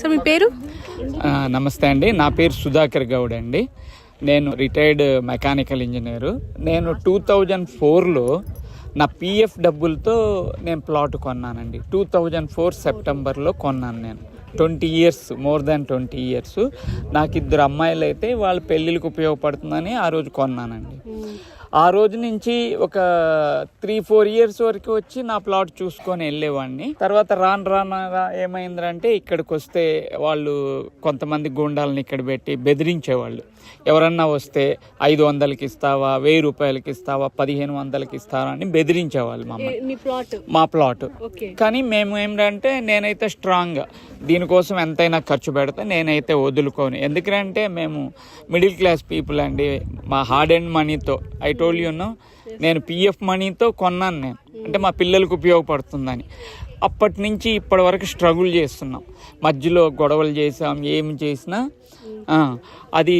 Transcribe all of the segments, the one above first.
Sir మీ పేరు? నమస్తే అండి. నా పేరు సుధాకర్ గౌడ్ అండి. నేను రిటైర్డ్ మెకానికల్ ఇంజనీరు. నేను టూ థౌజండ్ ఫోర్లో నా పిఎఫ్ డబ్బులతో నేను ప్లాట్ కొన్నానండి. టూ థౌజండ్ ఫోర్ సెప్టెంబర్లో కొన్నాను నేను. Twenty years more than twenty years. నాకు ఇద్దరు అమ్మాయిలు అయితే వాళ్ళ పెళ్ళిళ్ళకి ఉపయోగపడుతుందని ఆ రోజు కొన్నానండి. ఆ రోజు నుంచి ఒక త్రీ ఫోర్ ఇయర్స్ వరకు వచ్చి నా ప్లాట్ చూసుకొని వెళ్ళేవాడిని. తర్వాత రాను రాను రా- ఏమైందంటే ఇక్కడికి వస్తే వాళ్ళు కొంతమంది గుండాలని ఇక్కడ పెట్టి బెదిరించేవాళ్ళు. ఎవరన్నా వస్తే ఐదు వందలకి ఇస్తావా వెయ్యి రూపాయలకి ఇస్తావా పదిహేను వందలకి ఇస్తావా అని బెదిరించేవాళ్ళు మమ్మల్ని. మీ ప్లాట్? మా ప్లాట్. ఓకే. కానీ మేము ఏంటంటే నేనైతే స్ట్రాంగ్ దీనికోసం ఎంతైనా ఖర్చు పెడతా నేనైతే వదులుకోను. ఎందుకంటే మేము మిడిల్ క్లాస్ పీపుల్ అండి. మా హార్డ్ అండ్ మనీతో ఐ టోల్ నేను పిఎఫ్ మనీతో కొన్నాను నేను. అంటే మా పిల్లలకు ఉపయోగపడుతుందని. అప్పటి నుంచి ఇప్పటి వరకు స్ట్రగుల్ చేస్తున్నాం. మధ్యలో గొడవలు చేసాం ఏం చేసినా అది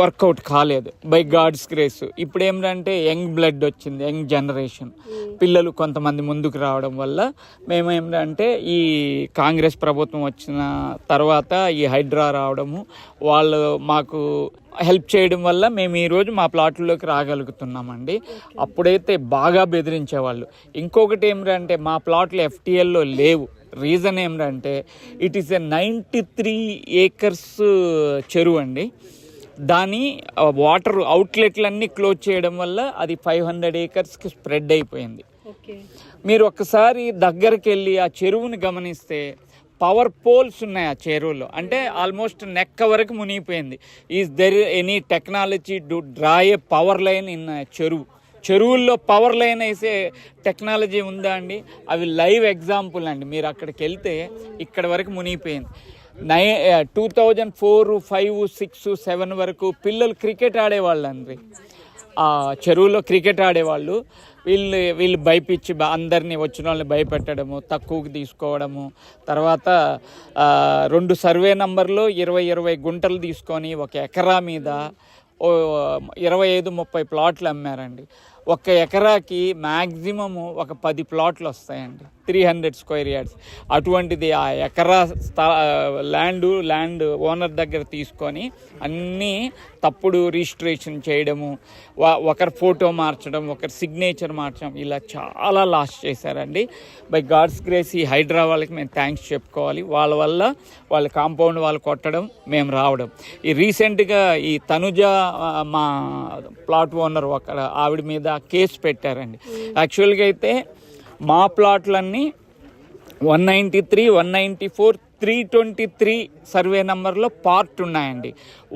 వర్కౌట్ కాలేదు. By God's grace. ఇప్పుడు ఏంటంటే యంగ్ బ్లడ్ వచ్చింది యంగ్ జనరేషన్. పిల్లలు కొంతమంది ముందుకు రావడం వల్ల మేము ఏంటంటే ఈ కాంగ్రెస్ ప్రభుత్వం వచ్చిన తర్వాత ఈ హైడ్రా రావడము వాళ్ళు మాకు హెల్ప్ చేయడం వల్ల మేము ఈరోజు మా ప్లాట్లోకి రాగలుగుతున్నామండి. అప్పుడైతే బాగా బెదిరించేవాళ్ళు. ఇంకొకటి ఏమిటంటే మా ప్లాట్లు ఎఫ్టీఎల్లో లేవు. రీజన్ ఏమిటంటే it is a ninety three acres చెరువు అండి. దాని వాటర్ అవుట్లెట్లన్నీ క్లోజ్ చేయడం వల్ల అది ఫైవ్ హండ్రెడ్ ఏకర్స్కి స్ప్రెడ్ అయిపోయింది. మీరు ఒక్కసారి దగ్గరికి వెళ్ళి ఆ చెరువుని గమనిస్తే పవర్ పోల్స్ ఉన్నాయి ఆ చెరువులో. అంటే ఆల్మోస్ట్ నెక్క వరకు మునిగిపోయింది. Is there any technology to draw a power line in చెరువు? చెరువుల్లో పవర్ లైన్ వేసే టెక్నాలజీ ఉందా అండి? అవి లైవ్ ఎగ్జాంపుల్ అండి. మీరు అక్కడికి వెళ్తే ఇక్కడ వరకు మునిగిపోయింది. నై two thousand four five six seven వరకు పిల్లలు క్రికెట్ ఆడేవాళ్ళు అండి ఆ చెరువులో క్రికెట్ ఆడేవాళ్ళు. వీళ్ళు వీళ్ళు భయపించి అందరినీ వచ్చిన వాళ్ళని భయపెట్టడము తక్కువకి తీసుకోవడము. తర్వాత రెండు సర్వే నంబర్లో ఇరవై ఇరవై గుంటలు తీసుకొని ఒక ఎకరా మీద ఓ ఇరవై ఐదు ముప్పై ప్లాట్లు అమ్మారండి. ఒక ఎకరాకి మ్యాక్సిమము ఒక పది ప్లాట్లు వస్తాయండి. Three hundred square yards. అటువంటిది ఆ ఎకరా స్థా ల్యాండ్ ల్యాండ్ ఓనర్ దగ్గర తీసుకొని అన్నీ తప్పుడు రిజిస్ట్రేషన్ చేయడము ఒకరి ఫోటో మార్చడం ఒకరి సిగ్నేచర్ మార్చడం ఇలా చాలా లాస్ చేశారండి. బై గాడ్స్ గ్రేస్ ఈ హైడ్రా వాళ్ళకి మేము థ్యాంక్స్ చెప్పుకోవాలి. వాళ్ళ వల్ల వాళ్ళ కాంపౌండ్ వాళ్ళు కొట్టడం మేము రావడం. ఈ రీసెంట్గా ఈ తనుజ మా ప్లాట్ ఓనర్ ఒక ఆవిడ మీద కేసు పెట్టారండి. యాక్చువల్గా అయితే మా ప్లాట్లన్నీ one ninety three one ninety four three twenty three survey నెంబర్లో పార్ట్ ఉన్నాయండి.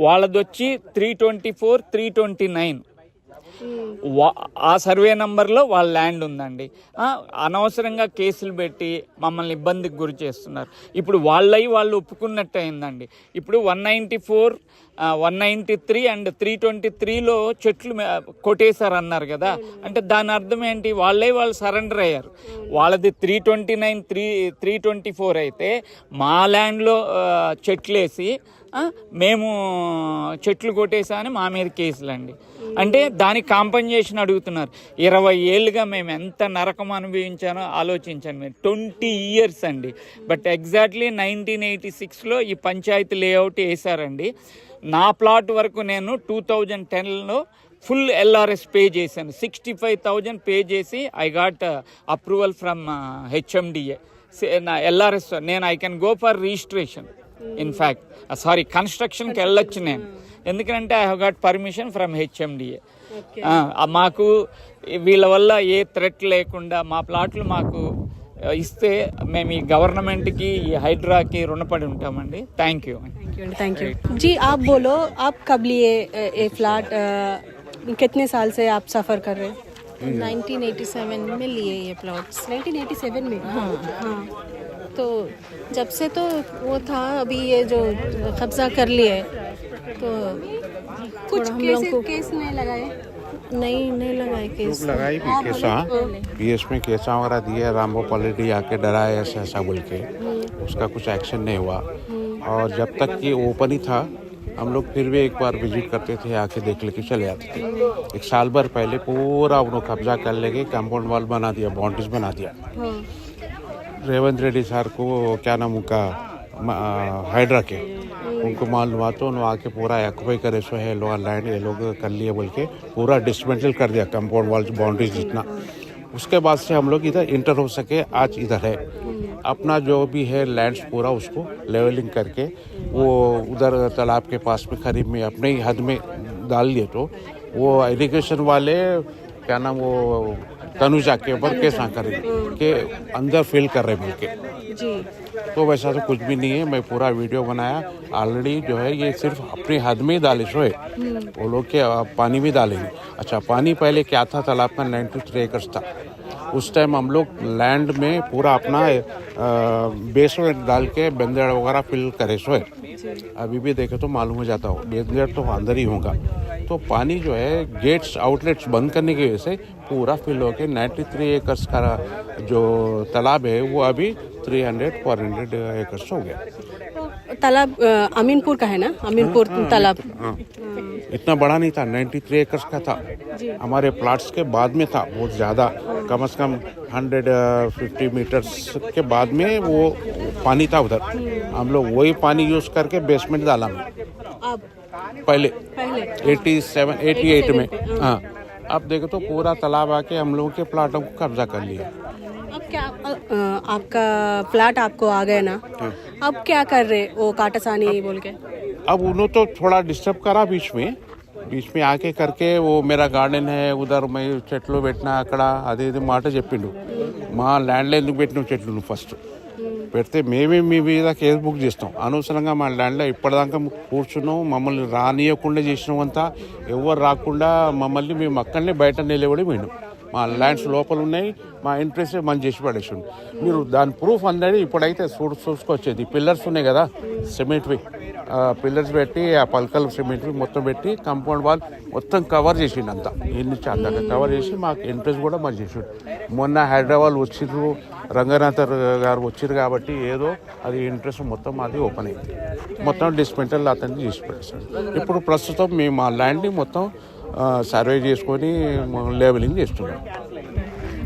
వాళ్ళది వచ్చి three twenty four three twenty nine ఆ సర్వే నంబర్లో వాళ్ళ ల్యాండ్ ఉందండి. అనవసరంగా కేసులు పెట్టి మమ్మల్ని ఇబ్బందికి గురి చేస్తున్నారు. ఇప్పుడు వాళ్ళవి వాళ్ళు ఒప్పుకున్నట్టు అయిందండి. ఇప్పుడు one ninety four one ninety three and three twenty త్రీలో చెట్లు కొట్టేశారు అన్నారు కదా. అంటే దాని అర్థం ఏంటి? వాళ్ళే వాళ్ళు సరెండర్ అయ్యారు. వాళ్ళది three twenty nine three three twenty four అయితే మా ల్యాండ్లో చెట్లేసి వేసి మేము చెట్లు కొట్టేసాని మా మీద కేసులు అండి అంటే దానికి కాంపన్సేషన్ అడుగుతున్నారు. ఇరవై ఏళ్ళుగా మేము ఎంత నరకం అనుభవించానో ఆలోచించండి మీరు. ట్వంటీ ఇయర్స్ అండి. బట్ ఎగ్జాక్ట్లీ నైన్టీన్ ఎయిటీ సిక్స్లో ఈ పంచాయతీ లేఅవుట్ వేశారండి. నా ప్లాట్ వరకు నేను టూ థౌజండ్ టెన్లో ఫుల్ ఎల్ఆర్ఎస్ పే చేశాను. సిక్స్టీ ఫైవ్ థౌజండ్ పే చేసి I got approval from HMDA. నా ఎల్ఆర్ఎస్ నేను I can go for registration. In fact sorry కన్స్ట్రక్షన్కి వెళ్ళొచ్చు నేను. ఎందుకంటే I have got permission from HMDA మాకు వీళ్ళ వల్ల ఏ థ్రెట్ లేకుండా మా ప్లాట్లు మాకు ఆ, ఇస్తే మేము ఈ గవర్నమెంట్కి ఈ హైడ్రాకి రుణపడి ఉంటామండి thank you thank you ji आप बोलो आप कब लिए अ, ये फ्लैट अ, कितने साल से आप सफ़र कर रहे हैं 1987 में लिए ये प्लॉट्स 1987 में हाँ हाँ तो जब से तो वो था अभी ये जो कब्जा कर लिए तो कुछ हम केस लोग को केस नहीं लगाए? नहीं नहीं लगाए केस। लगाई भी केसा पीएस में केसा वगैरह दिया रामबो पॉलिटी आके डराया ऐसा ऐसा बोल के। उसका कुछ एक्शन नहीं हुआ। और जब तक ये ओपन ही था हम लोग फिर भी एक बार विज़िट करते थे आके देख लेके चले आते थे। एक साल भर पहले पूरा उन्होंने कब्जा कर लेके कंपाउंड वॉल बना दिया बाउंड्रीज बना दिया। रेवंत रेड्डी सर को क्या नाम उनका हाइड्रा के। उनको मालूम तो उन्होंने आके पूरा एक्वाई करे, सो है लोग लैंड ये लोग कर लिए बोल के, पूरा डिसमेंटल कर दिया कंपाउंड वॉल बाउंड्री जितना। उसके बाद से हम लोग इधर इंटर हो सके, आज इधर है। अपना जो भी है लैंड्स पूरा उसको लेवलिंग करके, वो उधर तालाब के पास में करीब में, अपने ही हद में डाल लिए तो वो इरिगेशन वाले, क्या नाम वो तनुजा के ऊपर केस ना करेंगे के अंदर फिल कर रहे बोल के जी। तो वैसा तो कुछ भी नहीं है मैं पूरा वीडियो बनाया। ऑलरेडी जो है ये सिर्फ़ अपने हद में ही डाले सो है वो लोग के पानी में डालेंगे। अच्छा पानी पहले क्या था? तालाब का नाइन्टी थ्री एकर्स था। उस टाइम हम लोग लैंड में पूरा अपना बेस डाल के बंदेड़ वगैरह फिल करे सो है अभी भी देखे तो मालूम हो जाता हो बंदेड़ तो अंदर ही होगा। तो पानी जो है गेट्स आउटलेट्स बंद करने की वजह से पूरा फिल होकर नाइन्टी थ्री एकर्स का जो तालाब है वो अभी 300 400 एकर्स हो गया। तालाब अमीनपुर का है ना? अमीनपुर तालाब। हाँ। इतना बड़ा नहीं था 93 थ्री एकर्स का था। हमारे प्लाट्स के बाद में था बहुत ज़्यादा। कम से कम 150 मीटर्स के बाद में वो पानी था उधर। हम लोग वही पानी यूज़ करके बेसमेंट डाला में अब? एटी पहले। 87 88 में। हाँ। अब देखो तो पूरा तालाब आके हम लोगों के प्लाटों को कब्जा कर लिया। अब क्या अ, अ, आपका प्लाट आपको आ गया ना? अब क्या कर रहे वो काटासानी बोल के? अब उन्होंने तो थोड़ा डिस्टर्ब करा बीच में। बीच में ఆకే करके वो मेरा గార్డెన్ है उधर मैं చెట్లు పెట్టినా అక్కడ అది ఇది మాట చెప్పిండు మా ల్యాండ్లో ఎందుకు పెట్టినావు చెట్లు నువ్వు ఫస్ట్ పెడితే మేమే మీ మీద కేసు బుక్ చేస్తాం అనవసరంగా మా ల్యాండ్లో ఇప్పటిదాకా కూర్చున్నాం మమ్మల్ని రానియకుండా చేసినాం అంతా ఎవరు రాకుండా మమ్మల్ని మేము అక్కడనే బయట నిలబడి పోయినాం మా ల్యాండ్స్ లోపల ఉన్నాయి మా ఇంట్రెస్ట్ మనం చేసి పడేసిండు. మీరు దాని ప్రూఫ్ అందడి ఇప్పుడైతే చూడు చూసుకొచ్చేది. పిల్లర్స్ ఉన్నాయి కదా సిమెంట్వి పిల్లర్స్ పెట్టి ఆ పలకలు సిమెంట్వి మొత్తం పెట్టి కాంపౌండ్ వాల్ మొత్తం కవర్ చేసిండు అంతా. ఎన్ని దాకా కవర్ చేసి మాకు ఇంట్రెస్ట్ కూడా మాకు చేసిండు. మొన్న హైదరాబాద్ వచ్చిర్రు రంగనాథ్ గారు వచ్చిర్రు కాబట్టి ఏదో అది ఇంట్రెస్ట్ మొత్తం మాది ఓపెన్ అయింది. మొత్తం డిస్మెంటల్ అతన్ని చేసి ఇప్పుడు ప్రస్తుతం మేము మా ల్యాండ్ని మొత్తం సర్వే చేసుకొని లేబలింగ్ చేస్తున్నాం.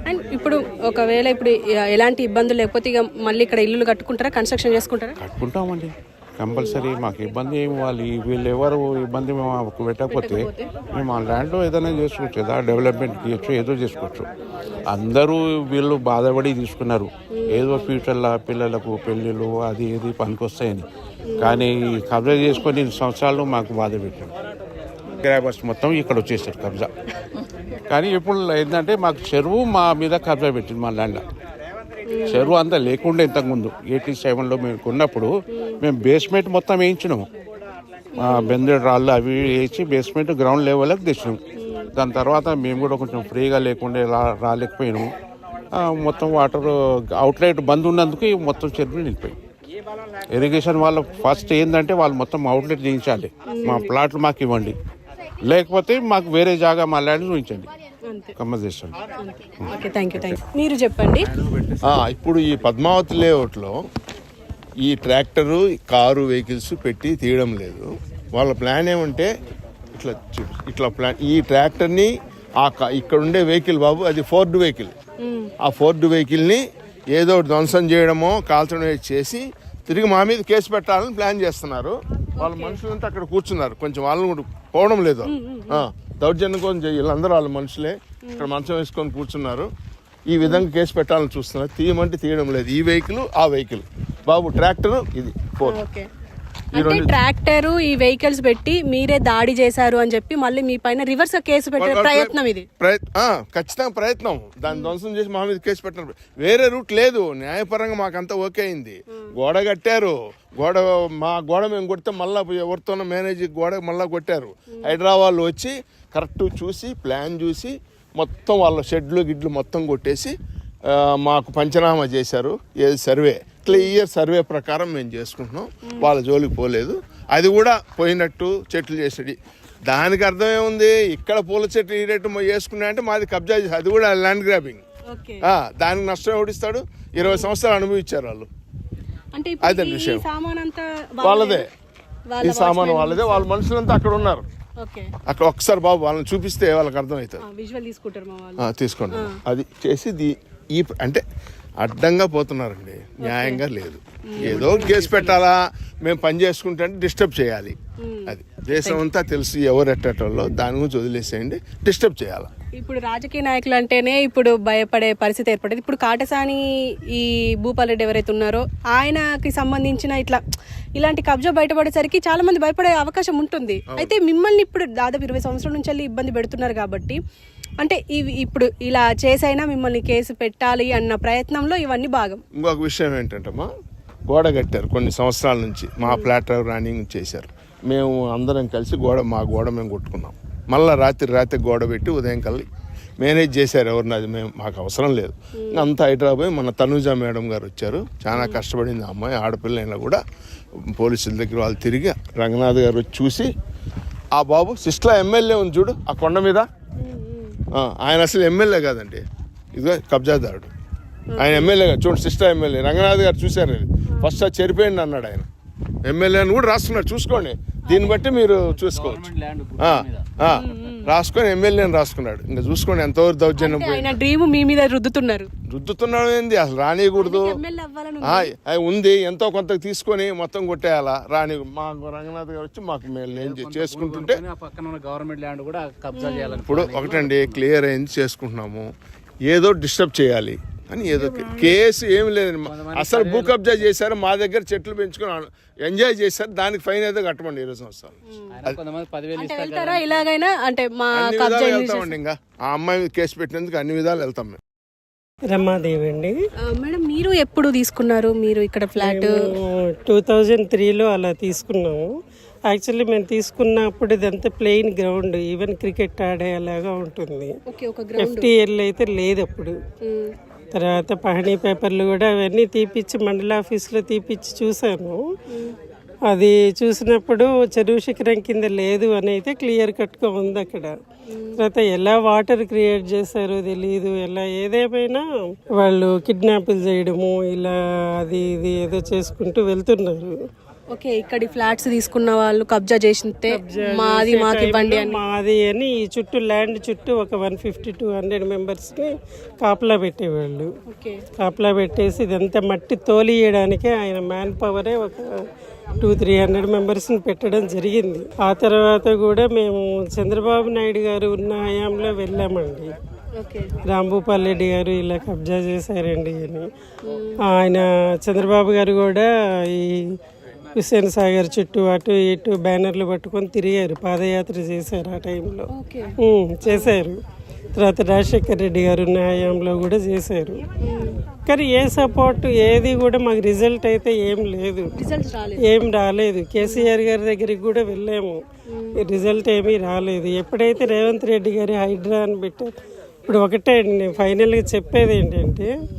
అండ్ ఇప్పుడు ఒకవేళ ఇప్పుడు ఎలాంటి ఇబ్బందులు లేకపోతే ఇక మళ్ళీ ఇక్కడ ఇల్లులు కట్టుకుంటారా? కన్స్ట్రక్షన్ చేసుకుంటారా? కట్టుకుంటామండి. కంపల్సరీ మాకు ఇబ్బంది ఏమి వాళ్ళు వీళ్ళు ఎవరు ఇబ్బంది మాకు పెట్టకపోతే మేము ఆ ల్యాండ్లో ఏదైనా చేసుకోవచ్చు. ఏదో డెవలప్మెంట్ చేయొచ్చు ఏదో చేసుకోవచ్చు. అందరూ వీళ్ళు బాధపడి తీసుకున్నారు. ఏదో ఫ్యూచర్లో పిల్లలకు పెళ్ళిళ్ళు అది ఇది పనికొస్తాయని. కానీ కబ్జా చేసుకొని ఇన్ని సంవత్సరాలు మాకు బాధ పెట్టారు గ్రామర్స్ మొత్తం ఇక్కడ వచ్చేసారు కబ్జా. కానీ ఇప్పుడు ఏంటంటే మాకు చెరువు మా మీద కబ్జా పెట్టింది మా ల్యాండ్ చెరువు అంతా లేకుండా ఇంతకుముందు ఎయిటీ సెవెన్లో మేము కొన్నప్పుడు మేము బేస్మెంట్ మొత్తం వేయించినాము. మా బెందేడు రాళ్ళు అవి వేసి బేస్మెంట్ గ్రౌండ్ లెవెల్కి తెచ్చినాం. దాని తర్వాత మేము కూడా కొంచెం ఫ్రీగా లేకుండా రా రాలేకపోయినాము. మొత్తం వాటర్ అవుట్లెట్ బంద్ ఉన్నందుకు మొత్తం చెరువు నిలిపోయి ఇరిగేషన్ వాళ్ళు ఫస్ట్ ఏంటంటే వాళ్ళు మొత్తం అవుట్లెట్ చేయించాలి. మా ప్లాట్లు మాకు ఇవ్వండి. లేకపోతే మాకు వేరే జాగా మా ల్యాండ్ చూపించండి మీరు చెప్పండి. ఇప్పుడు ఈ పద్మావతి లేఅవుట్లో ఈ ట్రాక్టరు కారు వెహికల్స్ పెట్టి తీయడం లేదు. వాళ్ళ ప్లాన్ ఏమంటే ఇట్లా ఇట్లా ప్లాన్ ఈ ట్రాక్టర్ని ఆ ఇక్కడ ఉండే వెహికల్ బాబు అది ఫోర్డ్ వెహికల్. ఆ ఫోర్డ్ వెహికల్ని ఏదో ధ్వంసం చేయడమో కాల్చడం చేసి తిరిగి మా మీద కేసు పెట్టాలని ప్లాన్ చేస్తున్నారు. వాళ్ళ మనుషులంతా అక్కడ కూర్చున్నారు. కొంచెం వాళ్ళని కూడా పోవడం లేదు. ఆ, దౌర్జన్యం కోసం వీళ్ళందరూ వాళ్ళ మనుషులే. ఇక్కడ మంచం వేసుకొని కూర్చున్నారు. ఈ విధంగా కేసు పెట్టాలని చూస్తున్నారు. తీయమంటే తీయడం లేదు. ఈ వెహికల్ ఆ వెహికల్. బాబు ట్రాక్టర్ ఇది. ఫోర్. అంటే ట్రాక్టర్ ఈ వెహికల్స్ పెట్టి మీరే దాడి చేశారు అని చెప్పి మళ్ళీ మీ పైన రివర్స్ కేసు పెట్టే ప్రయత్నం ఇది. ఖచ్చితంగా ప్రయత్నం. దాన్ని ధ్వంసం చేసి మా మీద కేసు పెట్టినారు వేరే రూట్ లేదు. న్యాయపరంగా మాకంతా ఓకే అయింది. గోడ కట్టారు. గోడ మా గోడ మేము కొడితే మళ్ళా ఎవరితోనో మేనేజ్ గోడ మళ్ళా కొట్టారు. హైదరాబాద్ వచ్చి కరెక్ట్ చూసి ప్లాన్ చూసి మొత్తం వాళ్ళ షెడ్లు గిడ్లు మొత్తం కొట్టేసి ఆ, మాకు పంచనామా చేశారు. ఏది సర్వే. క్లియర్ సర్వే ప్రకారం మేము చేసుకుంటున్నాం. వాళ్ళ జోలికి పోలేదు. అది కూడా పోయినట్టు చెట్లు చేసేది. దానికి అర్థం ఏముంది? ఇక్కడ పూల చెట్టు ఈ రేటు వేసుకున్నా అంటే మాది కబ్జా చేసి అది కూడా ల్యాండ్ గ్రాబింగ్. దానికి నష్టం ఎవడిస్తాడు ఇరవై సంవత్సరాలు అనుభవించారు వాళ్ళు. అదే విషయం. వాళ్ళదే. వాళ్ళ ఈ సామాను వాళ్ళదే. వాళ్ళ మనుషులంతా అక్కడ ఉన్నారు. అక్కడ ఒకసారి బాబు వాళ్ళని చూపిస్తే వాళ్ళకి అర్థమవుతుంది. తీసుకోండి. అది చేసి ఈ అంటే అడ్డంగా పోతున్నారండి. న్యాయంగా లేదు. ఏదో కేసు పెట్టాలా మేము పని చేసుకుంటే డిస్టర్బ్ చేయాలి. అది దేశం అంతా తెలుసు ఎవరు ఎట్టేటోళ్ళో దాని గురించి వదిలేసేయండి డిస్టర్బ్ చేయాలి. ఇప్పుడు రాజకీయ నాయకులు అంటేనే ఇప్పుడు భయపడే పరిస్థితి ఏర్పడేది ఇప్పుడు కాటసాని ఈ భూపాల్ రెడ్డి ఎవరైతే ఉన్నారో ఆయనకి సంబంధించిన ఇట్లా ఇలాంటి కబ్జా బయటపడేసరికి చాలా మంది భయపడే అవకాశం ఉంటుంది. అయితే మిమ్మల్ని ఇప్పుడు దాదాపు ఇరవై సంవత్సరాల నుంచి వెళ్ళి ఇబ్బంది పెడుతున్నారు కాబట్టి అంటే ఇవి ఇప్పుడు ఇలా చేసైనా మిమ్మల్ని కేసు పెట్టాలి అన్న ప్రయత్నంలో ఇవన్నీ భాగం. ఇంకొక విషయం ఏంటంటమ్మా గోడ కట్టారు కొన్ని సంవత్సరాల నుంచి. మా ఫ్లాట్ రన్నింగ్ చేశారు. మేము అందరం కలిసి గోడ మా గోడ మేము కొట్టుకున్నాం. మళ్ళీ రాత్రి రాత్రి గోడ పెట్టి ఉదయం కల్లి మేనేజ్ చేశారు ఎవరిని అది మేము మాకు అవసరం లేదు. అంతా హైదరాబాద్ మన తనుజ మేడం గారు వచ్చారు. చాలా కష్టపడింది అమ్మాయి. ఆడపిల్ల అయినా కూడా పోలీసుల దగ్గర వాళ్ళు తిరిగి రంగనాథ్ గారు వచ్చి చూసి ఆ బాబు సిస్టర్ ఎమ్మెల్యే ఉంది చూడు ఆ కొండ మీద ఆయన అసలు ఎమ్మెల్యే కాదండి. ఇదిగో కబ్జాదారుడు. ఆయన ఎమ్మెల్యే కాదు. చూడండి సిస్టర్ ఎమ్మెల్యే. రంగనాథ్ గారు చూశారు. ఫస్ట్ అది చెరిపోయింది అన్నాడు ఆయన. ఎమ్మెల్యే అని కూడా రాసుకున్నాడు చూసుకోండి. దీన్ని బట్టి మీరు చూసుకోవచ్చు. రాసుకొని ఎమ్మెల్యే అని రాసుకున్నాడు. ఇంకా చూసుకోండి ఎంతవరకు దౌర్జన్యం ఆయన డ్రీమ్ మీ మీద రుద్దుతున్నారు. రుద్దుతున్నాడు ఏంది? అసలు రానియకూడదు. ఉంది. ఎంతో కొంత తీసుకొని మొత్తం కొట్టేయాలా? రాని మా రంగనాథ్ గారు వచ్చి మాకు మేము చేసుకుంటుంటే ఆ పక్కన ఉన్న గవర్నమెంట్ ల్యాండ్ కూడా కబ్జా చేయాలని ఇప్పుడు ఒకటండి క్లియర్ అయింది చేసుకుంటున్నాము. ఏదో డిస్టర్బ్ చేయాలి. అని ఏదో కేసు ఏమి లేదండి అసలు భూ కబ్జా చేశారు మా దగ్గర చెట్లు పెంచుకొని ఎంజాయ్ చేశారు దానికి ఫైన్ అయితే కట్టమండి ఇరవై సంవత్సరాలు ఇలాగైనా? అంటే మా వెళ్తామండి ఇంకా. ఆ అమ్మాయి కేసు పెట్టినందుకు అన్ని విధాలు వెళ్తాం మేము. రమాదేవి అండి మేడం మీరు ఎప్పుడు తీసుకున్నారు? మీరు ఇక్కడ ఫ్లాట్? టూ థౌజండ్ త్రీలో అలా తీసుకున్నాము. యాక్చువల్లీ మేము తీసుకున్నప్పుడు ఇదంతా ప్లెయిన్ గ్రౌండ్ ఈవెన్ క్రికెట్ ఆడేలాగా ఉంటుంది. ఓకే ఒక గ్రౌండ్. ఎఫ్టీఎల్ అయితే లేదు అప్పుడు. తర్వాత పహణీ పేపర్లు కూడా అవన్నీ తీపిచ్చి మండల ఆఫీస్లో తీపిచ్చి చూశాను. అది చూసినప్పుడు చెరువు శిఖరం కింద లేదు అని అయితే క్లియర్ కట్గా ఉంది అక్కడ. తర్వాత ఎలా వాటర్ క్రియేట్ చేశారో తెలియదు ఎలా ఏదేమైనా వాళ్ళు కిడ్నాపులు చేయడము ఇలా అది ఇది ఏదో చేసుకుంటూ వెళ్తున్నారు. ఓకే ఇక్కడి ఫ్లాట్స్ తీసుకున్న వాళ్ళు కబ్జా చేసింటే మాది మాకు ఇవ్వండి అని. మాది అని ఈ చుట్టూ ల్యాండ్ చుట్టూ ఒక వన్ ఫిఫ్టీ టూ హండ్రెడ్ మెంబర్స్ని కాపలా పెట్టేవాళ్ళు. కాపలా పెట్టేసి ఇదంతా మట్టి తోలియడానికే ఆయన మ్యాన్ పవరే ఒక టూ త్రీ హండ్రెడ్ మెంబర్స్ని పెట్టడం జరిగింది. ఆ తర్వాత కూడా మేము చంద్రబాబు నాయుడు గారు ఉన్న హయాంలో వెళ్ళామండి. రాంభూపాల్ రెడ్డి గారు ఇలా కబ్జా చేశారండి అని. ఆయన చంద్రబాబు గారు కూడా ఈ హుస్సేన్ సాగర్ చుట్టూ అటు ఇటు బ్యానర్లు పట్టుకొని తిరిగారు పాదయాత్ర చేశారు ఆ టైంలో. చేశారు. తర్వాత రాజశేఖర్ రెడ్డి గారు ఉన్న హయాంలో కూడా చేశారు. కానీ ఏ సపోర్ట్ ఏది కూడా మాకు రిజల్ట్ అయితే ఏం లేదు. ఏం రాలేదు. కేసీఆర్ గారి దగ్గరికి కూడా వెళ్ళాము. రిజల్ట్ ఏమీ రాలేదు. ఎప్పుడైతే రేవంత్ రెడ్డి గారి హైడ్రా అని పెట్టారు ఇప్పుడు ఒకటే అండి నేను ఫైనల్గా చెప్పేది ఏంటంటే